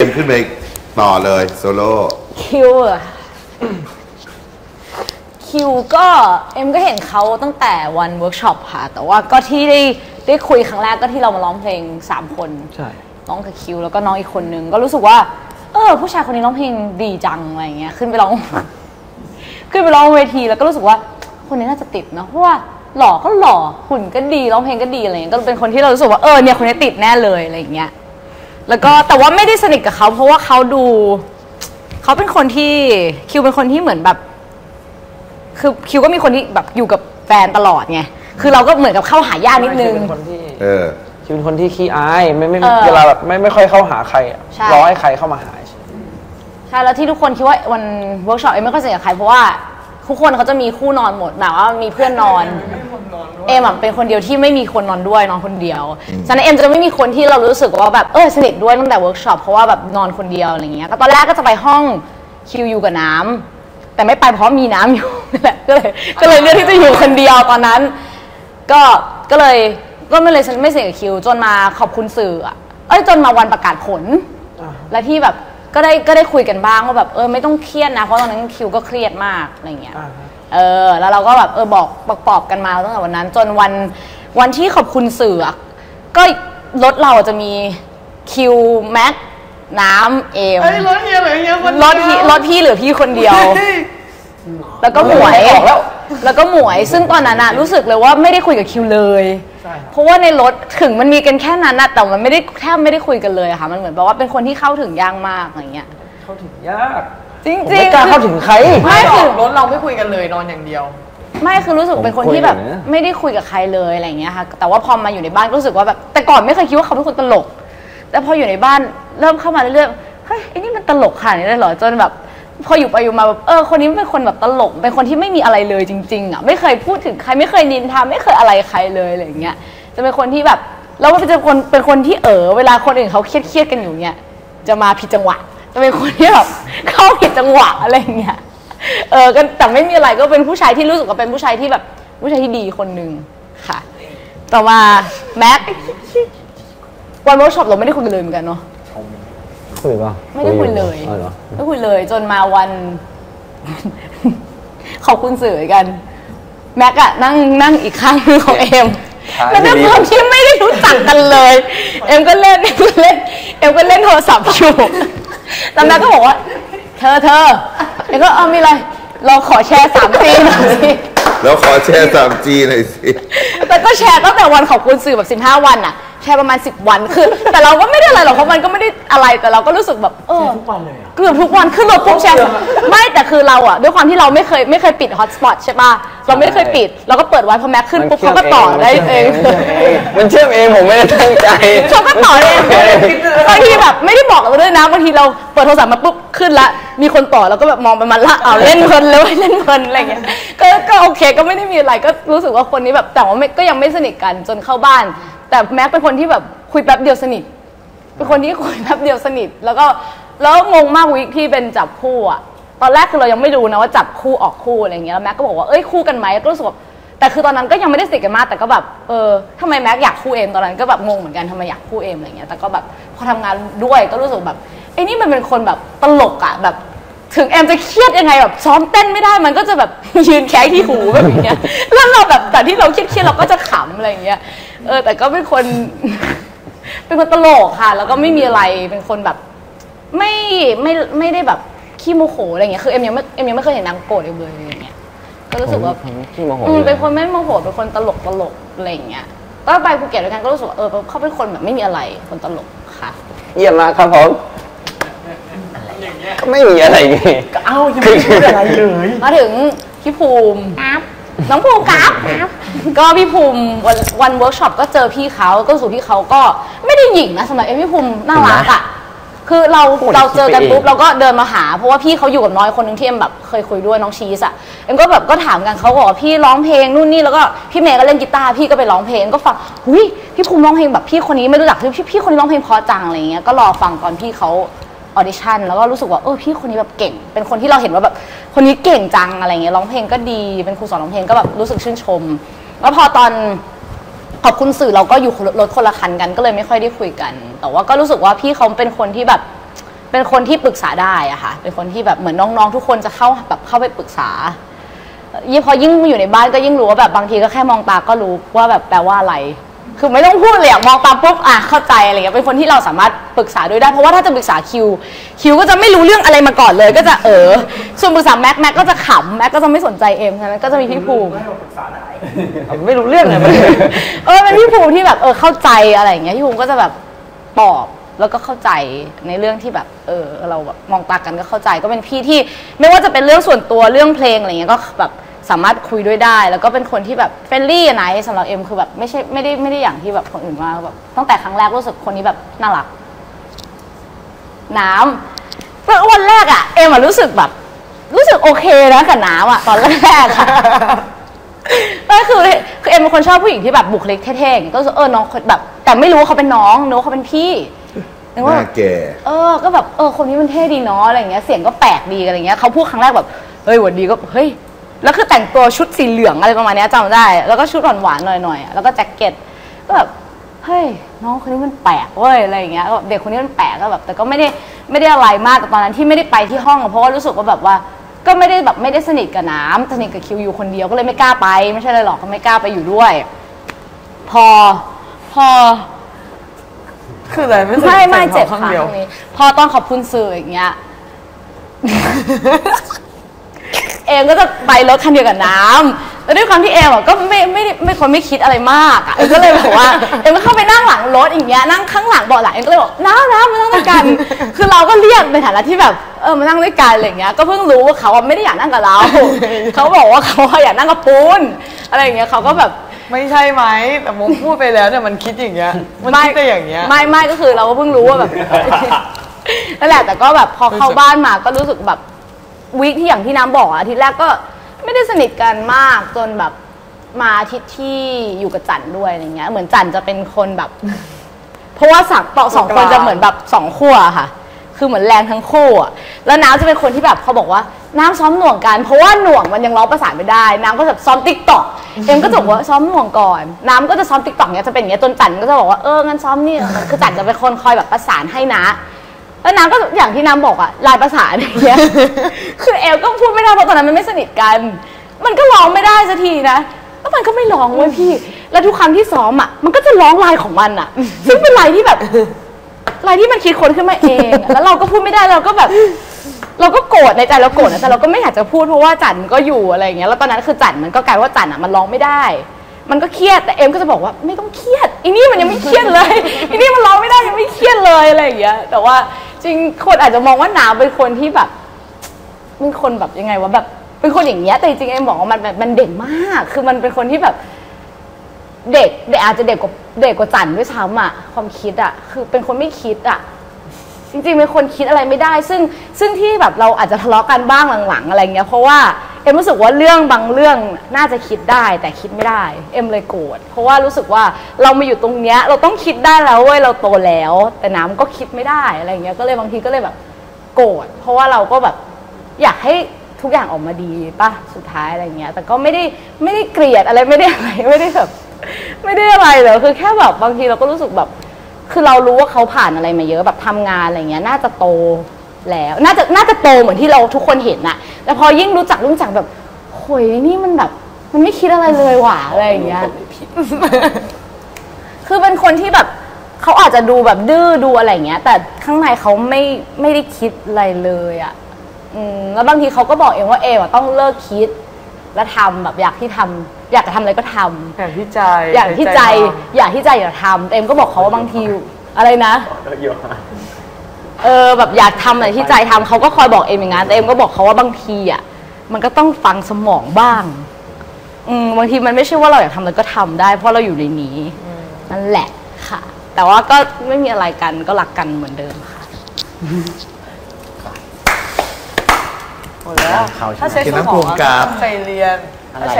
เกมขึ้นไปต่อเลยโซโล่คิวอะคิวก็เอ็มก็เห็นเขาตั้งแต่วันเวิร์กช็อปค่ะ แต่ว่าก็ที่ได้ได้คุยครั้งแรกก็ที่เรามาร้องเพลง 3 คนใช่ร้องกับคิวแล้วก็น้องอีกคนนึง ก็รู้สึกว่า เออ ผู้ชายคนนี้ร้องเพลงดีจังอะไรเงี้ยขึ้นไปร้อง ขึ้นไปร้องเวทีแล้วก็รู้สึกว่าคนนี้น่าจะติดเนอะเพราะว่าหล่อก็หล่อหุ่นก็ดีร้องเพลงก็ดีอะไรเงี้ยก็เป็นคนที่เรารู้สึกว่าเออเนี่ยคนนี้ติดแน่เลยอะไรเงี้ย แล้วก็แต่ว่าไม่ได้สนิทกับเขาเพราะว่าเขาดู เขาเป็นคนที่คิวเป็นคนที่เหมือนแบบ คือคิวก็มีคนที่แบบอยู่กับแฟนตลอดไงคือเราก็เหมือนกับเข้าหายากนิดนึงคือเป็นคนที่เออคือเป็นคนที่ขี้อายไม่ไม่เออเวลาแบบไม่ไม่ค่อยเข้าหาใครอะใช่ รอให้ใครเข้ามาหาเฉยใช่แล้วที่ทุกคนคิดว่าวันเวิร์กช็อปเอ็มไม่ค่อยสนิทกับใครเพราะว่าทุกคนเขาจะมีคู่นอนหมดแบบว่ามีเพื่อนนอน เอ็มอะเป็นคนเดียวที่ไม่มีคนนอนด้วยนอนคนเดียวฉะนั้นเอ็มจะไม่มีคนที่เรารู้สึกว่าแบบเออสนิทด้วยตั้งแต่เวิร์กช็อปเพราะว่าแบบนอนคนเดียวอะไรเงี้ยก็ตอนแรกก็จะไปห้องคิวอยู่กับน้ำแต่ไม่ไปเพราะมีน้ำอยู่นั่นแหละก็เลยก็เลยเลือกที่จะอยู่คนเดียวตอนนั้น ก็ก็เลยก็ไม่เลยไม่สนิทกับคิว จนมาขอบคุณสื่ออะเอ้ยจนมาวันประกาศผล แล้วที่แบบก็ได้ก็ได้คุยกันบ้างว่าแบบเออไม่ต้องเครียดนะเพราะตอนนั้นคิวก็เครียดมากอะไรเงี้ยอ่าฮะ เออ แล้วเราก็แบบเออบอกบอกปอบกันมาตั้งแต่วันนั้น จนวันวันที่ขอบคุณสื่ออะก็รถเราจะมีคิวแม็กน้ำเอมเอ้ยรถเฮียเหลือเฮียคนรถพี่รถพี่เหลือพี่คนเดียวเฮ้ยแล้วก็หมวยออกแล้วแล้วก็หมวย ซึ่งตอนนั้นอะรู้สึกเลยว่าไม่ได้คุยกับคิวเลยใช่ครับเพราะว่าในรถถึงมันมีกันแค่นั้นนะแต่มันไม่ได้แทบไม่ได้คุยกันเลยอะค่ะ มันเหมือนแบบว่าเป็นคนที่เข้าถึงยากมากอะไรเงี้ย เข้าถึงยาก จริงผมจริไม่งกล้าเข้าถึงใคร ไม่ไม่คือรถเราไม่คุยกันเลยนอนอย่างเดียว ไม่คือรู้สึกเป็นคนที่แบบผมคุยอยู่นะ ไม่ได้คุยกับใครเลยอะไรเงี้ยค่ะ แต่ว่าพอมาอยู่ในบ้านก็รู้สึกว่าแบบแต่ก่อนไม่เคยคิดว่าเขาเป็นคนตลก แต่พออยู่ในบ้านเริ่มเข้ามาเรื่อยๆเฮ้ยไอ้นี่มันตลกขนาดนี้เลยเหรอจนแบบ พออยู่ไปอยู่มาแบบเออคนนี้เป็นคนแบบตลก เป็นคนที่ไม่มีอะไรเลยจริงๆอะไม่เคยพูดถึงใครไม่เคยนินทาไม่เคยอะไรใครเลยอะไรอย่างเงี้ยจะเป็นคนที่แบบแล้วก็เป็นคนเป็นคนที่เออเวลาคนอื่นเขาเครียดๆกันอยู่เนี่ยจะมาผิดจังหวะ จะเป็นคนที่แบบเข้าผิดจังหวะอะไรอย่างเงี้ยเออก็แต่ไม่มีอะไรก็เป็นผู้ชายที่รู้สึกว่าเป็นผู้ชายที่แบบผู้ชายที่ดีคนหนึ่งค่ะ ต่อมาแม็กวันเวิร์กช็อปเราไม่ได้คุยกันเลยเหมือนกันเนาะคุยป่ะไม่ได้คุยเลยอ๋อเหรอไม่คุยเลยจนมาวัน ขอบคุณสื่อกัน แม็กอะนั่งนั่งอีกข้างหนึงของเอ็มแล้วด้วยความที่ไม่ได้รู้จักกันเลย เอ็มก็เล่นเอ็มก็เล่นเอ็มก็เล่นโทรศัพท์อยู่ แล้วแม็กก็บอกว่า เธอเธอเอ็มก็เอามีอะไรเราขอแชร์สามซีหน่อยสิ แล้วขอแชร์ 3G หน่อยสิ แต่ก็แชร์ตั้งแต่วันขอบคุณสื่อแบบ 15 วันอะแชร์ประมาณ 10 วัน คือ แต่เราก็ไม่ได้อะไรหรอกเพราะมันก็ไม่ได้อะไรแต่เราก็รู้สึกแบบเออ ทุกวันเลยอะ เกือบทุกวันขึ้นรถปุ๊บแชร์ไม่แต่คือเราอะด้วยความที่เราไม่เคยไม่เคยปิดฮอตสปอตใช่ป่ะเราไม่เคยปิดเราก็เปิดไว้พอแม็กขึ้นปุ๊บเขาก็ต่อได้เองมันเชื่อมเองผมไม่ได้ตั้งใจ เขาก็ต่อเองบางทีแบบไม่ได้บอกเราด้วยนะบางทีเราเปิดโทรศัพท์มาปุ๊บขึ้นละมีคนต่อแล้วก็แบบมองไปมันละเอาเล่นเพลินเลยเล่นเพลินอะไรเงี้ยก็ก็โอเคก็ไม่ได้มีอะไรก็รู้สึกว่าคนนี้แบบแต่ว่าไม่ก็ยังไม่สนิทกันจนเข้าบ้าน แต่แม็กเป็นคนที่แบบคุยแป๊บเดียวสนิท เป็นคนที่คุยแป๊บเดียวสนิท แล้วก็แล้วงงมากวิกที่เป็นจับคู่อะตอนแรกคือเรายังไม่รู้นะว่าจับคู่ออกคู่อะไรเงี้ยแล้วแม็กก็บอกว่าเอ้ยคู่กันไหมก็รู้สึกแบบแต่คือตอนนั้นก็ยังไม่ได้สนิทกันมากแต่ก็แบบเออทำไมแม็กอยากคู่เอมตอนนั้นก็แบบงงเหมือนกันทำไมอยากคู่เอมอะไรเงี้ยแต่ก็แบบพอทำงานด้วยก็รู้สึกแบบไอ้นี่มันเป็นคนแบบตลกอะแบบ ถึงแอมจะเครียดยังไงแบบซ้อมเต้นไม่ได้มันก็จะแบบยืนแค่ที่หูแบบอย่างเงี้ยแล้วเราแบบแต่ที่เราเครียดๆเราก็จะขำอะไรอย่างเงี้ยเออแต่ก็เป็นคน เป็นคนตลกค่ะ แล้วก็ไม่มีอะไรเป็นคนแบบ ไม่ไม่ไม่ได้แบบขี้โมโหอะไรเงี้ยคือเอ็มยังไม่เอ็มยังไม่เคยเห็นนางโกรธเอ็มเลยอะไรเงี้ยก็รู้สึกว่าผมขี้โมโหอืมอยู่เป็นคนไม่โมโหเป็นคนตลกตลกอะไรอย่างเงี้ยก็ไปภูเก็ตด้วยกันก็รู้สึกว่าเออเขาเป็นคนแบบไม่มีอะไรคนตลกค่ะ เยี่ยมมากครับผม ก็ไม่มีอะไรไงเอ้ายังไม่ได้พูดอะไรเลยมาถึงพี่ภูมิครับน้องภูมิครับ ก็พี่ภูมิวันวันเวิร์กช็อปก็เจอพี่เขาก็รู้สู่พี่เขาก็ไม่ได้หยิ่งนะสำหรับเอ็มพี่ภูมิน่ารักอะคือเราพูดเราเจอกันคิดไปเองปุ๊บเราก็เดินมาหา เพราะว่าพี่เขาอยู่กับน้อยคนหนึงที่เอ็มแบบเคยคุยด้วยน้องชีสอะเอ็มก็แบบก็ถามกันเขาบอกว่าพี่ร้องเพลงนู่นนี่แล้วก็พี่เมย์ก็เล่นกีตาร์พี่ก็ไปร้องเพลงก็ฟังหุยพี่ภูมิร้องเพลงแบบพี่คนนี้ไม่รู้จักพี่พี่คนนี้ร้องเพลงเพราะจังอะไรเงี้ยก็รอฟังตอนพี่เขา ออดิชั่นแล้วก็รู้สึกว่าเออพี่คนนี้แบบเก่ง เป็นคนที่เราเห็นว่าแบบคนนี้เก่งจังอะไรเงี้ยร้องเพลงก็ดีเป็นครูสอนร้องเพลงก็แบบรู้สึกชื่นชม แล้วพอตอนขอบคุณสื่อเราก็อยู่รถคนละคันกันก็เลยไม่ค่อยได้คุยกัน แต่ว่าก็รู้สึกว่าพี่เขาเป็นคนที่แบบเป็นคนที่ปรึกษาได้อะค่ะ เป็นคนที่แบบเหมือนน้องๆ ทุกคนจะเข้าแบบเข้าไปปรึกษา ยิ่งพอยิ่งอยู่ในบ้านก็ยิ่งรู้ว่าแบบบางทีก็แค่มองตาก็รู้ว่าแบบแปลว่าอะไร คือไม่ต้องพูดเลยอะมองตาปุ๊บอะเข้าใจอะไรเงี้ยเป็นคนที่เราสามารถปรึกษาด้วยได้เพราะว่าถ้าจะปรึกษาคิว คิวก็จะไม่รู้เรื่องอะไรมาก่อนเลย ก็จะเออส่วนปรึกษาแม็กแม็กก็จะขำแม็กก็จะไม่สนใจเอ็มฉะนั้นก็จะมีพี่ภูมิ ไม่รู้เรื่องเลยมัน เออเป็นพี่ภูมิที่แบบเออเข้าใจอะไรอย่างเงี้ยพี่ภูมิก็จะแบบปลอบแล้วก็เข้าใจในเรื่องที่แบบ เออ เราแบบมองตากันก็เข้าใจก็เป็นพี่ที่ ไม่ว่าจะเป็นเรื่องส่วนตัวเรื่องเพลงอะไรเงี้ยก็แบบ สามารถคุยด้วยได้ แล้วก็เป็นคนที่แบบเฟรนลี่ไนสำหรับเอ็มคือแบบไม่ใช่ไม่ได้ไม่ได้อย่างที่แบบคนอื่นว่าแบบตั้งแต่ครั้งแรกรู้สึกคนนี้แบบน่ารัก น้ำแต่วันแรกอะเอ็มอะรู้สึกแบบ รู้สึกโอเคนะกับน้ำอะตอนแรกอะก็คือคือเอ็มเป็นคนชอบผู้หญิงที่แบบบุคลิกเท่ๆอย่างเงี้ยก็รู้สึกเออน้องคนแบบ แต่ไม่รู้ว่าเขาเป็นน้องนึกว่าเขาเป็นพี่นึกหว่าน้าแก่เออ ก็แบบเออคนนี้มันเท่ดีเนาะอะไรอย่างเงี้ยเสียงก็แปลกดีอะไรเงี้ยเขาพูดครั้งแรกแบบเฮ้ยหวันดีก็เฮ้ย แล้วคือแต่งตัวชุดสีเหลืองอะไรประมาณเนี้ยจำได้ แล้วก็ชุดหวานๆหน่อยๆอะแล้วก็แจ็คเก็ตก็แบบเฮ้ยน้องคนนี้มันแปลกเว้ยอะไรอย่างเงี้ยก็แบบเด็กคนนี้มันแปลกก็แบบแต่ก็ไม่ได้ไม่ได้อะไรมากแต่ตอนนั้นที่ไม่ได้ไปที่ห้องอะเพราะว่ารู้สึกว่าแบบว่า ก็ไม่ได้แบบไม่ได้สนิทกับน้ำสนิทกับคิวอยู่คนเดียวก็เลยไม่กล้าไป ไม่ใช่เลยหรอกก็ไม่กล้าไปอยู่ด้วย พอพอ คืออะไรไม่ไม่ไม่เจ็บข้างขาเดียวตรงนี้พอตอนขอบคุณสื่ออย่างเงี้ย เอมก็จะไปรถคันเดียวกับน้ำแล้วด้วยความที่เอมอะก็ไม่ไม่ได้ไม่คนไม่คิดอะไรมากอะเอมก็เลยแบบว่า เอมก็เข้าไปนั่งหลังรถอย่างเงี้ยนั่งข้างหลังเบาะหลังเอมก็เลยบอกน้ำน้ำมานั่งด้วยกัน คือเราก็เรียกในฐานะที่แบบเออมานั่งด้วยกันอะไรอย่างเงี้ยก็เพิ่งรู้ว่าเขาอะไม่ได้อยากนั่งกับเรา เขาบอกว่าเขาอะอยากนั่งกับปูนอะไรอย่างเงี้ยเขาก็แบบ ไม่ใช่ไหมแต่มงพูดไปแล้วเนี่ยมันคิดอย่างเงี้ยมันคิดแต่อย่างเงี้ย ไม่ไม่ก็คือเราก็เพิ่งรู้ว่าแบบ นั่นแหละแต่ก็แบบพอเข้าบ้านมาก็รู้สึกแบบ วีคที่อย่างที่น้ำบอกอะอาทิตย์แรกก็ไม่ได้สนิทกันมากจนแบบมาอาทิตย์ที่อยู่กับจันด้วยอะไรเงี้ย เหมือนจันจะเป็นคนแบบ เพราะว่าสักต่อสองคนจะเหมือนแบบสองขั้วค่ะ คือเหมือนแรงทั้งคู่อะแล้วน้ำจะเป็นคนที่แบบเขาบอกว่าน้ำซ้อมหน่วงกัน เพราะว่าหน่วงมันยังร้องประสานไม่ได้ น้ำก็แบบซ้อมติ๊กตอกเอ็มก็จะบอกว่าซ้อมหน่วงก่อน น้ำก็จะซ้อมติ๊กตอกเนี้ยจะเป็นอย่างเงี้ยจนจันก็จะบอกว่าเอองั้นซ้อมนี่คือจันจะเป็นคนคอยแบบประสานให้นะ แล้วน้ำก็อย่างที่น้ำบอกอะลายประสานอย่างเงี้ย คือเอลก็พูดไม่ได้เพราะตอนนั้นมันไม่สนิทกัน มันก็ร้องไม่ได้สักทีนะแล้วมันก็ไม่ร้องเว้ยพี่ แล้วทุกครั้งที่ซ้อมอะมันก็จะร้องลายของมันอะซึ่งเป็นลายที่แบบลายที่มันคิดค้นขึ้นมาเองอะแล้วเราก็พูดไม่ได้เราก็แบบ เราก็โกรธในใจเราโกรธนะแต่เราก็ไม่อยากจะพูดเพราะว่าจันก็อยู่อะไรอย่างเงี้ยแล้วตอนนั้นคือจันมันก็กลายว่าจันอะมันร้องไม่ได้ มันก็เครียดแต่เอ็มก็จะบอกว่าไม่ต้องเครียดอีนี่มันยังไม่เครียดเลยอีนี่มันร้องไม่ได้ยังไม่เครียดเลยอะไรอย่างเงี้ยแต่ว่า จริงคนอาจจะมองว่าหนาวเป็นคนที่แบบเป็นคนแบบยังไงวะแบบ เป็นคนอย่างเงี้ยแต่จริงๆเอ็มบอกว่ามันแบบมันเด็กมาก คือมันเป็นคนที่แบบ เด็กเด็กอาจจะเด็กกว่าเด็กกว่าจันด้วยซ้ำอะความคิดอะคือเป็นคนไม่คิดอะจริงๆเป็นคนคิดอะไรไม่ได้ ซึ่งซึ่งที่แบบเราอาจจะทะเลาะกันบ้างหลังๆอะไรเงี้ย เพราะว่า อ็มรู้สึกว่าเรื่องบางเรื่องน่าจะคิดได้แต่คิดไม่ได้ เอ็มเลยโกรธเพราะว่ารู้สึกว่าเรามาอยู่ตรงเนี้ยเราต้องคิดได้แล้วเว้ยเราโตแล้ว แต่น้ำก็คิดไม่ได้อะไรเงี้ยก็เลยบางทีก็เลยแบบโกรธเพราะว่าเราก็แบบอยากให้ทุกอย่างออกมาดีป่ะสุดท้ายอะไรเงี้ย แต่ก็ไม่ได้ไม่ได้เกลียดอะไรไม่ได้อะไรไม่ได้แบบไม่ได้อะไรเลยคือแค่แบบบางทีเราก็รู้สึกแบบ คือเรารู้ว่าเขาผ่านอะไรมาเยอะแบบทำงานอะไรเงี้ย น่าจะโต แล้วน่าจะน่าจะโตเหมือนที่เราทุกคนเห็นน่ะ แต่พอยิ่งรู้จักรู้จักแบบโหยนี่มันแบบ มันไม่คิดอะไรเลยว่ะอะไรอย่างเงี้ย คือเป็นคนที่แบบเขาอาจจะดูแบบดื้อดูอะไรอย่างเงี้ย แต่ข้างในเขาไม่ไม่ได้คิดอะไรเลยอะ่ะอืมแล้วบางทีเขาก็บอกเองว่าเอมอะต้องเลิกคิด แล้วทำแบบอยากที่ทำอยากจะทำอะไรก็ทำ อย่างที่ใจอย่างที่ใจ อยากที่ใจอย่าทำแต่เอ็มก็บอกเขาว่าบางทีอะไรนะ เออแบบอยากทำอะไรที่ใจทำเขาก็คอยบอกเอ็มอย่างนั้นแต่เอ็มก็บอกเขาว่าบางทีอะมันก็ต้องฟังสมองบ้างอืมบางทีมันไม่ใช่ว่าเราอยากทำอะไรก็ทำได้ เพราะเราอยู่ในนี้นั่นแหละค่ะ แต่ว่าก็ไม่มีอะไรกันก็รักกันเหมือนเดิมค่ะหมดแล้วเข้าใช่ไหมถ้าเช็คสมองอะก็ไปเรียน อะไร